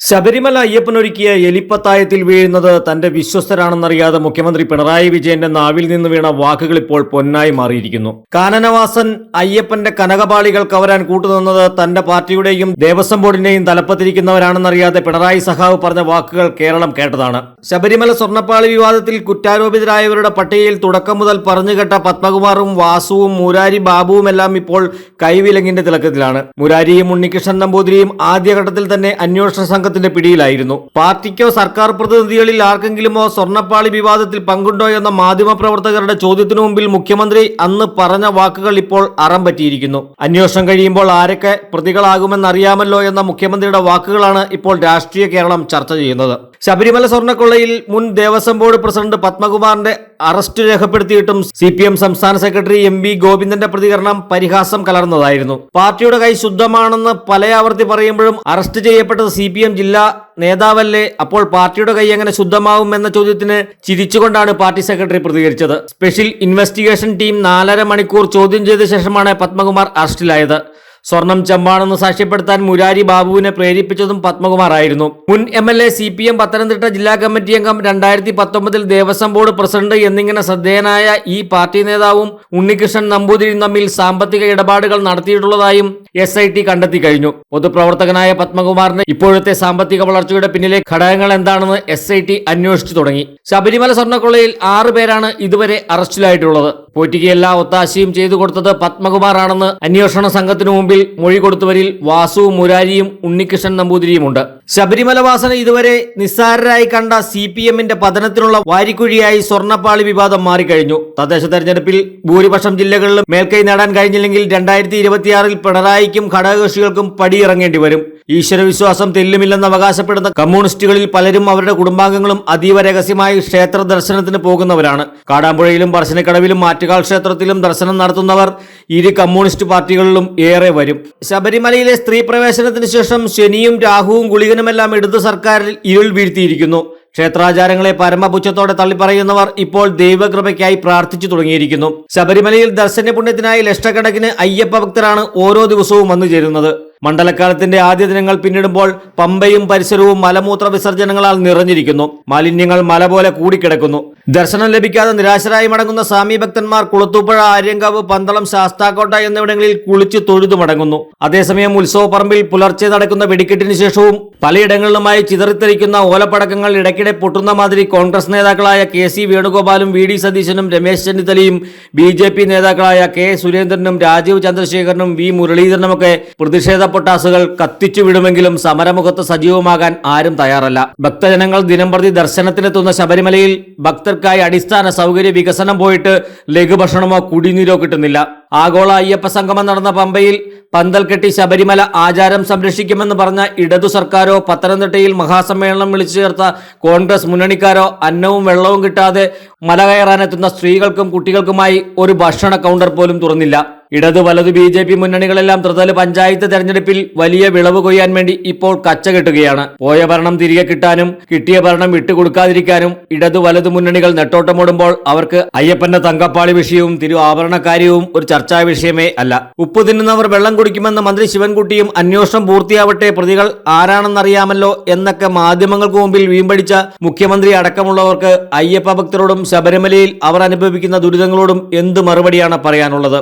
ശബരിമല അയ്യപ്പനൊരുക്കിയ എലിപ്പത്തായത്തിൽ വീഴുന്നത് തന്റെ വിശ്വസ്തരാണെന്നറിയാതെ മുഖ്യമന്ത്രി പിണറായി വിജയന്റെ നാവിൽ നിന്ന് വീണ വാക്കുകൾ ഇപ്പോൾ പൊന്നായി മാറിയിരിക്കുന്നു. കാനനവാസൻ അയ്യപ്പന്റെ കനകപാളികൾ കവരാൻ കൂട്ടുനിന്നത് തന്റെ പാർട്ടിയുടെയും ദേവസ്വം ബോർഡിന്റെയും തലപ്പത്തിരിക്കുന്നവരാണെന്നറിയാതെ പിണറായി സഖാവ് പറഞ്ഞ വാക്കുകൾ കേരളം കേട്ടതാണ്. ശബരിമല സ്വർണപ്പാളി വിവാദത്തിൽ കുറ്റാരോപിതരായവരുടെ പട്ടികയിൽ തുടക്കം മുതൽ പറഞ്ഞുകെട്ട പത്മകുമാറും വാസുവും മുരാരി ബാബുവുമെല്ലാം ഇപ്പോൾ കൈവിലങ്ങിന്റെ തിളക്കത്തിലാണ്. മുരാരിയും ഉണ്ണികൃഷ്ണൻ നമ്പൂതിരിയും ആദ്യഘട്ടത്തിൽ തന്നെ അന്വേഷണ സംഘത്തിന്റെ പിടിയിലായിരുന്നു. പാർട്ടിക്കോ സർക്കാർ പ്രതിനിധികളിൽ ആർക്കെങ്കിലുമോ സ്വർണപ്പാളി വിവാദത്തിൽ പങ്കുണ്ടോ എന്ന മാധ്യമപ്രവർത്തകരുടെ ചോദ്യത്തിനു മുമ്പിൽ മുഖ്യമന്ത്രി അന്ന് പറഞ്ഞ വാക്കുകൾ ഇപ്പോൾ അറം പറ്റിയിരിക്കുന്നു അന്വേഷണം കഴിയുമ്പോൾ ആരൊക്കെ പ്രതികളാകുമെന്നറിയാമല്ലോ എന്ന മുഖ്യമന്ത്രിയുടെ വാക്കുകളാണ് ഇപ്പോൾ രാഷ്ട്രീയ കേരളം ചർച്ച ചെയ്യുന്നത്. ശബരിമല സ്വർണക്കൊള്ളയിൽ മുൻ ദേവസ്വം ബോർഡ് പ്രസിഡന്റ് പത്മകുമാറിന്റെ അറസ്റ്റ് രേഖപ്പെടുത്തിയിട്ടും സി പി എം സംസ്ഥാന സെക്രട്ടറി എം വി ഗോവിന്ദന്റെ പ്രതികരണം പരിഹാസം കലർന്നതായിരുന്നു. പാർട്ടിയുടെ കൈ ശുദ്ധമാണെന്ന് പലയാവർത്തി പറയുമ്പോഴും അറസ്റ്റ് ചെയ്യപ്പെട്ടത് സി പി എം ജില്ലാ നേതാവല്ലേ? അപ്പോൾ പാർട്ടിയുടെ കൈ എങ്ങനെ ശുദ്ധമാവും എന്ന ചോദ്യത്തിന് ചിരിച്ചുകൊണ്ടാണ് പാർട്ടി സെക്രട്ടറി പ്രതികരിച്ചത്. സ്പെഷ്യൽ ഇൻവെസ്റ്റിഗേഷൻ ടീം നാലര മണിക്കൂർ ചോദ്യം ചെയ്ത ശേഷമാണ് പത്മകുമാർ അറസ്റ്റിലായത്. സ്വർണം ചെമ്പാണെന്ന് സാക്ഷ്യപ്പെടുത്താൻ മുരാരി ബാബുവിനെ പ്രേരിപ്പിച്ചതും പത്മകുമാർ ആയിരുന്നു മുൻ M L A C P M Pathanamthitta ജില്ലാ കമ്മിറ്റി അംഗം രണ്ടായിരത്തി പത്തൊമ്പതിൽ ദേവസ്വം ബോർഡ് പ്രസിഡന്റ് എന്നിങ്ങനെ ശ്രദ്ധേയനായ ഈ പാർട്ടി നേതാവും ഉണ്ണികൃഷ്ണൻ നമ്പൂതിരിയും തമ്മിൽ സാമ്പത്തിക ഇടപാടുകൾ നടത്തിയിട്ടുള്ളതായും എസ് ഐ ടി കണ്ടെത്തി കഴിഞ്ഞു. പൊതുപ്രവർത്തകനായ പത്മകുമാറിന്റെ ഇപ്പോഴത്തെ സാമ്പത്തിക വളർച്ചയുടെ പിന്നിലെ ഘടകങ്ങൾ എന്താണെന്ന് എസ് ഐ ടി അന്വേഷിച്ചു തുടങ്ങി. ശബരിമല സ്വർണക്കൊള്ളയിൽ ആറ് പേരാണ് ഇതുവരെ അറസ്റ്റിലായിട്ടുള്ളത്. പോറ്റിക്ക് എല്ലാ ഒത്താശയും ചെയ്തു കൊടുത്തത് പത്മകുമാറാണെന്ന് അന്വേഷണ സംഘത്തിനു മുമ്പിൽ മൊഴി കൊടുത്തവരിൽ വാസു മുരാരിയും ഉണ്ണികൃഷ്ണൻ നമ്പൂതിരിയുമുണ്ട്. ശബരിമല വാസന ഇതുവരെ നിസ്സാരരായി കണ്ട സി പി എമ്മിന്റെ പതനത്തിനുള്ള വാരിക്കുഴിയായി സ്വർണപ്പാളി വിവാദം മാറിക്കഴിഞ്ഞു. തദ്ദേശ തെരഞ്ഞെടുപ്പിൽ ഭൂരിപക്ഷം ജില്ലകളിലും മേൽക്കൈ നേടാൻ കഴിഞ്ഞില്ലെങ്കിൽ രണ്ടായിരത്തി ഇരുപത്തിയാറിൽ പിണറായിക്കും ഘടകകക്ഷികൾക്കും പടിയിറങ്ങേണ്ടി വരും. ഈശ്വരവിശ്വാസം തെല്ലുമില്ലെന്ന് അവകാശപ്പെടുന്ന കമ്മ്യൂണിസ്റ്റുകളിൽ പലരും അവരുടെ കുടുംബാംഗങ്ങളും അതീവ രഹസ്യമായി ക്ഷേത്ര ദർശനത്തിന് പോകുന്നവരാണ്. കാടാമ്പുഴയിലും പറശ്ശിനിക്കടവിലും മാറ്റുകാൽ ക്ഷേത്രത്തിലും ദർശനം നടത്തുന്നവർ ഇരു കമ്മ്യൂണിസ്റ്റ് പാർട്ടികളിലും ഏറെ വരും. ശബരിമലയിലെ സ്ത്രീ പ്രവേശനത്തിന് ശേഷം ശനിയും രാഹുവും ഗുളികനുമെല്ലാം ഇടതു സർക്കാരിൽ ഇരുൾ വീഴ്ത്തിയിരിക്കുന്നു. ക്ഷേത്രാചാരങ്ങളെ പരമപുച്ഛത്തോടെ തള്ളിപ്പറയുന്നവർ ഇപ്പോൾ ദൈവകൃപയ്ക്കായി പ്രാർത്ഥിച്ചു തുടങ്ങിയിരിക്കുന്നു. ശബരിമലയിൽ ദർശന പുണ്യത്തിനായി ലക്ഷക്കണക്കിന് അയ്യപ്പ ഭക്തരാണ് ഓരോ ദിവസവും വന്നു ചേരുന്നത് മണ്ഡലക്കാലത്തിന്റെ ആദ്യ ദിനങ്ങൾ പിന്നിടുമ്പോൾ പമ്പയും പരിസരവും മലമൂത്ര വിസർജനങ്ങളാൽ നിറഞ്ഞിരിക്കുന്നു. മാലിന്യങ്ങൾ മല പോലെ കൂടിക്കിടക്കുന്നു. ദർശനം ലഭിക്കാതെ നിരാശരായി മടങ്ങുന്ന സ്വാമി ഭക്തന്മാർ കുളത്തൂപ്പുഴ ആര്യങ്കാവ് പന്തളം ശാസ്താക്കോട്ട എന്നിവിടങ്ങളിൽ കുളിച്ച് തൊഴുതു മടങ്ങുന്നു. അതേസമയം ഉത്സവപ്പറമ്പിൽ പുലർച്ചെ നടക്കുന്ന വെടിക്കെട്ടിന് ശേഷവും പലയിടങ്ങളിലുമായി ചിതറിത്തെറിക്കുന്ന ഓലപ്പടക്കങ്ങൾ ഇടയ്ക്കിടെ പൊട്ടുന്ന മാതിരി കോൺഗ്രസ് നേതാക്കളായ കെ സി വേണുഗോപാലും വി ഡി സതീശനും രമേശ് ചെന്നിത്തലയും ബി ജെ പി നേതാക്കളായ കെ സുരേന്ദ്രനും രാജീവ് ചന്ദ്രശേഖരനും വി മുരളീധരനുമൊക്കെ പ്രതിഷേധ പൊട്ടാസുകൾ കത്തിച്ചു വിടുമെങ്കിലും സമരമുഖത്ത് സജീവമാകാൻ ആരും തയ്യാറല്ല. ഭക്തജനങ്ങൾ ദിനംപ്രതി ദർശനത്തിനെത്തുന്ന ശബരിമലയിൽ ഭക്തർക്കായി അടിസ്ഥാന സൗകര്യ വികസനം പോയിട്ട് ലഘുഭക്ഷണമോ കുടിനീരോ കിട്ടുന്നില്ല. ആഗോള അയ്യപ്പ സംഗമം നടന്ന പമ്പയിൽ പന്തൽ കെട്ടി ശബരിമല ആചാരം സംരക്ഷിക്കുമെന്ന് പറഞ്ഞ ഇടതു സർക്കാരോ പത്തനംതിട്ടയിൽ മഹാസമ്മേളനം വിളിച്ചു ചേർത്ത കോൺഗ്രസ് മുന്നണിക്കാരോ അന്നവും വെള്ളവും കിട്ടാതെ മല കയറാനെത്തുന്ന സ്ത്രീകൾക്കും കുട്ടികൾക്കുമായി ഒരു ഭക്ഷണ കൗണ്ടർ പോലും തുറന്നില്ല. ഇടതു വലതു ബി ജെ പി മുന്നണികളെല്ലാം ത്രിതല പഞ്ചായത്ത് തെരഞ്ഞെടുപ്പിൽ വലിയ വിളവ് കൊയ്യാൻ വേണ്ടി ഇപ്പോൾ കച്ച കെട്ടുകയാണ്. പോയ ഭരണം തിരികെ കിട്ടാനും കിട്ടിയ ഭരണം വിട്ടുകൊടുക്കാതിരിക്കാനും ഇടതു വലതു മുന്നണികൾ നെട്ടോട്ടമോടുമ്പോൾ അവർക്ക് അയ്യപ്പന്റെ തങ്കപ്പാളി വിഷയവും തിരു ആഭരണക്കാര്യവും ഒരു ചർച്ചാ വിഷയമേ അല്ല. ഉപ്പ് തിന്നുന്നവർ വെള്ളം കുടിക്കുമെന്ന് മന്ത്രി ശിവൻകുട്ടിയും അന്വേഷണം പൂർത്തിയാവട്ടെ പ്രതികൾ ആരാണെന്നറിയാമല്ലോ എന്നൊക്കെ മാധ്യമങ്ങൾക്ക് മുമ്പിൽ വീമ്പടിച്ച മുഖ്യമന്ത്രി അടക്കമുള്ളവർക്ക് അയ്യപ്പ ഭക്തരോടും ശബരിമലയിൽ അവർ അനുഭവിക്കുന്ന ദുരിതങ്ങളോടും എന്ത് മറുപടിയാണ് പറയാനുള്ളത്?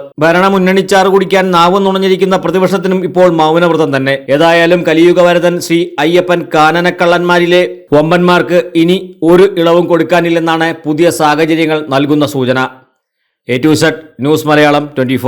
ഭരണമുന്നണിച്ചാറ് കുടിക്കാൻ നാവ് നുണഞ്ഞിരിക്കുന്ന പ്രതിപക്ഷത്തിനും ഇപ്പോൾ മൗനവ്രതം തന്നെ. ഏതായാലും കലിയുഗവരതൻ ശ്രീ അയ്യപ്പൻ കാനനക്കള്ളന്മാരിലെ വമ്പന്മാർക്ക് ഇനി ഒരു ഇളവും കൊടുക്കാനില്ലെന്നാണ് പുതിയ സാഹചര്യങ്ങൾ നൽകുന്ന സൂചന. A to Z news Malayalam twenty